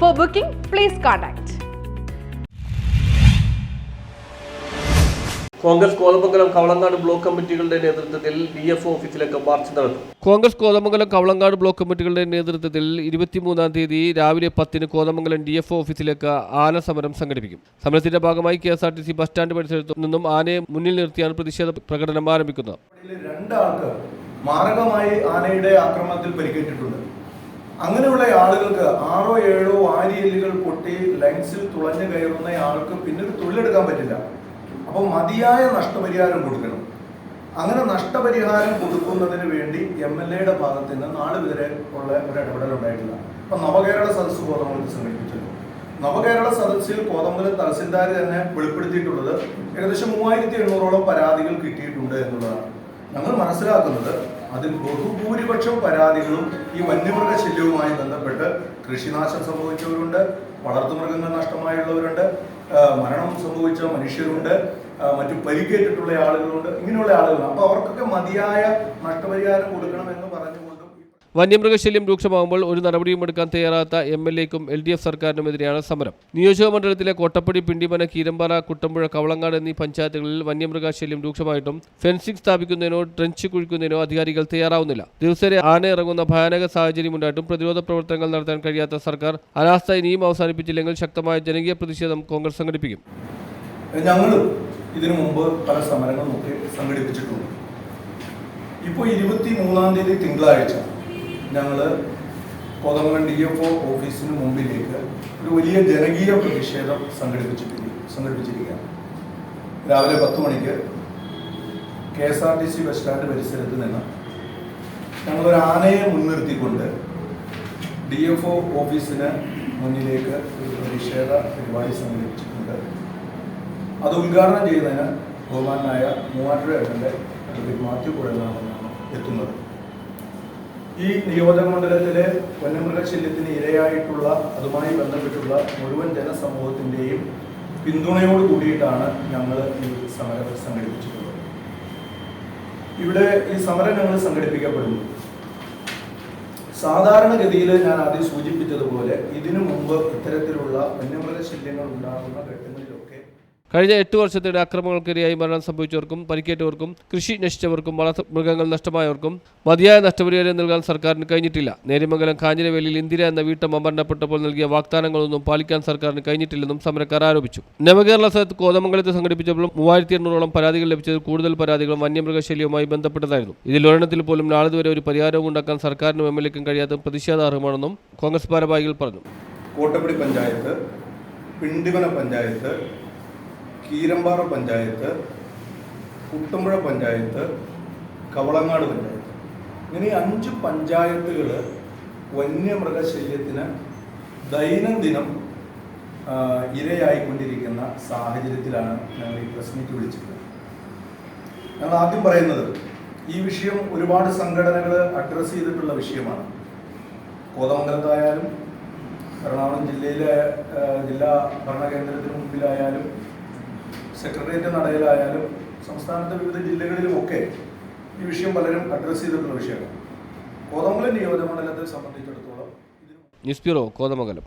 For booking please contact Congress Kothamangalam Kavalangad block കമ്മിറ്റികളുടെ നേതൃത്വത്തിൽ D F ഓഫീസിലേക്ക് march നടത്തും Congress Kothamangalam Kavalangad block കമ്മിറ്റികളുടെ നേതൃത്വത്തിൽ ഇരുപത്തിമൂന്നാം തീയതി രാവിലെ പത്തിന് കോതമംഗലം ഡി എഫ് ഓഫീസിലേക്ക് ആന സമരം സംഘടിപ്പിക്കും. സമരത്തിന്റെ ഭാഗമായി K S R T C bus stand പരിസരത്തു നിന്നും ആനയെ മുന്നിൽ നിർത്തിയാണ് പ്രതിഷേധ പ്രകടനം ആരംഭിക്കുന്നത്. രണ്ടാൾക്ക് മാരകമായി ആനയുടെ ആക്രമണത്തിൽ പരിക്കേറ്റിട്ടുണ്ട്. അങ്ങനെയുള്ള ആളുകൾക്ക് ആറോ ഏഴോ ആര്യല്ലുകൾ പൊട്ടി ലങ്സിൽ തുളഞ്ഞു കയറുന്ന ആൾക്ക് പിന്നീട് തൊഴിലെടുക്കാൻ പറ്റില്ല. അപ്പോൾ മതിയായ നഷ്ടപരിഹാരം കൊടുക്കണം. അങ്ങനെ നഷ്ടപരിഹാരം കൊടുക്കുന്നതിന് വേണ്ടി എം എൽ എയുടെ ഭാഗത്ത് നിന്ന് നാളെ വരെ ഉള്ള ഒരു ഇടപെടൽ ഉണ്ടായിട്ടില്ല. അപ്പൊ നവകേരള സദസ്സ് കോതമംഗലത്ത് സമീപിച്ചു നവകേരള സദസ്സിൽ കോതമംഗലം തഹസിൽദാർ തന്നെ വെളിപ്പെടുത്തിയിട്ടുള്ളത് ഏകദേശം മൂവായിരത്തി എണ്ണൂറോളം പരാതികൾ കിട്ടിയിട്ടുണ്ട് എന്നുള്ളതാണ്. ഞങ്ങൾ മനസ്സിലാക്കുന്നത് അതിൽ ബഹുഭൂരിപക്ഷം പരാതികളും ഈ വന്യമൃഗ ശല്യവുമായി ബന്ധപ്പെട്ട് കൃഷിനാശം സംഭവിച്ചവരുണ്ട് വളർത്തുമൃഗങ്ങൾ നഷ്ടമായുള്ളവരുണ്ട് മരണം സംഭവിച്ച മനുഷ്യരുണ്ട് മറ്റു പരിക്കേറ്റിട്ടുള്ള ആളുകളുണ്ട് ഇങ്ങനെയുള്ള ആളുകൾ അപ്പോൾ അവർക്കൊക്കെ മതിയായ നഷ്ടപരിഹാരം കൊടുക്കണം എന്ന് പറഞ്ഞുകൊണ്ടും വന്യമൃഗശല്യം രൂക്ഷമാകുമ്പോൾ ഒരു നടപടിയും എടുക്കാൻ തയ്യാറാത്ത എം എൽ എക്കും എൽ ഡി എഫ് സർക്കാരിനുമെതിരെയാണ് സമരം. നിയോജക മണ്ഡലത്തിലെ കോട്ടപ്പടി പിണ്ടിമന കീരമ്പാറ കുട്ടമ്പുഴ കവളങ്ങാട് എന്നീ പഞ്ചായത്തുകളിൽ വന്യമൃഗശല്യം രൂക്ഷമായിട്ടും ഫെൻസിംഗ് സ്ഥാപിക്കുന്നതിനോ ട്രെഞ്ച് കുഴിക്കുന്നതിനോ അധികാരികൾ തയ്യാറാവുന്നില്ല. ദിവസേന ആന ഇറങ്ങുന്ന ഭയാനക സാഹചര്യമുണ്ടായിട്ടും പ്രതിരോധ പ്രവർത്തനങ്ങൾ നടത്താൻ കഴിയാത്ത സർക്കാർ അനാസ്ഥ ഇനിയും അവസാനിപ്പിച്ചില്ലെങ്കിൽ ശക്തമായ ജനകീയ പ്രതിഷേധം കോൺഗ്രസ് സംഘടിപ്പിക്കും. ഇതിനു മുമ്പ് പല സമരങ്ങളും ഒക്കെ സംഘടിപ്പിച്ചിട്ടുണ്ട്. ഇപ്പോൾ ഇരുപത്തി മൂന്നാം തീയതി തിങ്കളാഴ്ച ഞങ്ങൾ കോതമംഗലം ഡി എഫ് ഒ ഓഫീസിന് മുമ്പിലേക്ക് ഒരു വലിയ ജനകീയ പ്രതിഷേധം സംഘടിപ്പിച്ചിട്ടുണ്ട് സംഘടിപ്പിച്ചിരിക്കുകയാണ്. രാവിലെ പത്ത് മണിക്ക് K S R T C bus stand പരിസരത്ത് നിന്ന് ഞങ്ങളൊരു ആനയെ മുൻനിർത്തിക്കൊണ്ട് ഡി എഫ് ഒ ഓഫീസിന് മുന്നിലേക്ക് ഒരു പ്രതിഷേധ പരിപാടി സംഘടിപ്പിച്ചിട്ടുണ്ട്. അത് ഉദ്ഘാടനം ചെയ്യുന്നതിന് ബഹുമാനായ മൂവാറ്റുപുഴ അഡ്വക്കേറ്റ് മാത്യു എത്തുന്നത്. ഈ നിയോജക മണ്ഡലത്തിലെ വന്യമൃഗശല്യത്തിന് ഇരയായിട്ടുള്ള അതുമായി ബന്ധപ്പെട്ടുള്ള മുഴുവൻ ജനസമൂഹത്തിന്റെയും പിന്തുണയോട് കൂടിയിട്ടാണ് ഞങ്ങൾ ഈ സമരം സംഘടിപ്പിച്ചിട്ടുള്ളത്. ഇവിടെ ഈ സമരം ഞങ്ങൾ സംഘടിപ്പിക്കപ്പെടുന്നു. സാധാരണഗതിയിൽ ഞാൻ ആദ്യം സൂചിപ്പിച്ചതുപോലെ ഇതിനു മുമ്പ് ഇത്തരത്തിലുള്ള വന്യമൃഗശല്യങ്ങൾ ഉണ്ടാകുന്ന ഘട്ടങ്ങളിലൊക്കെ കഴിഞ്ഞ എട്ട് വർഷത്തിനിടെ അക്രമങ്ങൾക്കിരയായി മരണം സംഭവിച്ചവർക്കും പരിക്കേറ്റവർക്കും കൃഷി നശിച്ചവർക്കും വളർത്തു മൃഗങ്ങൾ നഷ്ടമായവർക്കും മതിയായ നഷ്ടപരിഹാരം നൽകാൻ സർക്കാരിന് കഴിഞ്ഞിട്ടില്ല. നേര്യമംഗലം കാഞ്ഞിരവേലിയിൽ ഇന്ദിര എന്ന വീട്ടമ്മ മരണപ്പെട്ടപ്പോൾ നൽകിയ വാഗ്ദാനങ്ങളൊന്നും പാലിക്കാൻ സർക്കാരിന് കഴിഞ്ഞിട്ടില്ലെന്നും സമരക്കാർ ആരോപിച്ചു. നവകേരള സ്ഥലത്ത് കോതമംഗലത്ത് സംഘടിപ്പിച്ചപ്പോൾ മൂവായിരത്തി എണ്ണൂറോളം പരാതികൾ ലഭിച്ചതിൽ കൂടുതൽ പരാതികളും വന്യമൃഗശല്യവുമായി ബന്ധപ്പെട്ടതായിരുന്നു. ഇതിൽ ഒരെണ്ണത്തിൽ പോലും നാളെ വരെ ഒരു പരിഹാരവും ഉണ്ടാക്കാൻ സർക്കാരിനും എം എൽ എക്കും കഴിയാത്ത പ്രതിഷേധാർഹമാണെന്നും കോൺഗ്രസ് ഭാരവാഹികൾ പറഞ്ഞു. കോട്ടപ്പടി പഞ്ചായത്ത് പിണ്ടിമന പഞ്ചായത്ത് കീരമ്പാറ പഞ്ചായത്ത് കുട്ടമ്പുഴ പഞ്ചായത്ത് കവളങ്ങാട് പഞ്ചായത്ത്. ഇങ്ങനെ അഞ്ച് പഞ്ചായത്തുകൾ വന്യമൃഗശല്യത്തിന് ദൈനംദിനം ഇരയായിക്കൊണ്ടിരിക്കുന്ന സാഹചര്യത്തിലാണ് ഞങ്ങൾ ഈ പ്രസ് വിളിച്ചത് ഞങ്ങൾ ആദ്യം പറയുന്നത് ഈ വിഷയം ഒരുപാട് സംഘടനകൾ അഡ്രസ്സ് ചെയ്തിട്ടുള്ള വിഷയമാണ്. കോതമംഗലത്തായാലും എറണാകുളം ജില്ലയിലെ ജില്ലാ ഭരണകേന്ദ്രത്തിന് മുമ്പിലായാലും സെക്രട്ടേറിയറ്റ് നടയിലായാലും സംസ്ഥാനത്തെ വിവിധ ജില്ലകളിലുമൊക്കെ ഈ വിഷയം പലരും അഡ്രസ്സ് ചെയ്തിട്ടുള്ള വിഷയമാണ്. കോതമംഗലം നിയോജകമണ്ഡലത്തെ സംബന്ധിച്ചിടത്തോളം ന്യൂസ് ബ്യൂറോ കോതമംഗലം.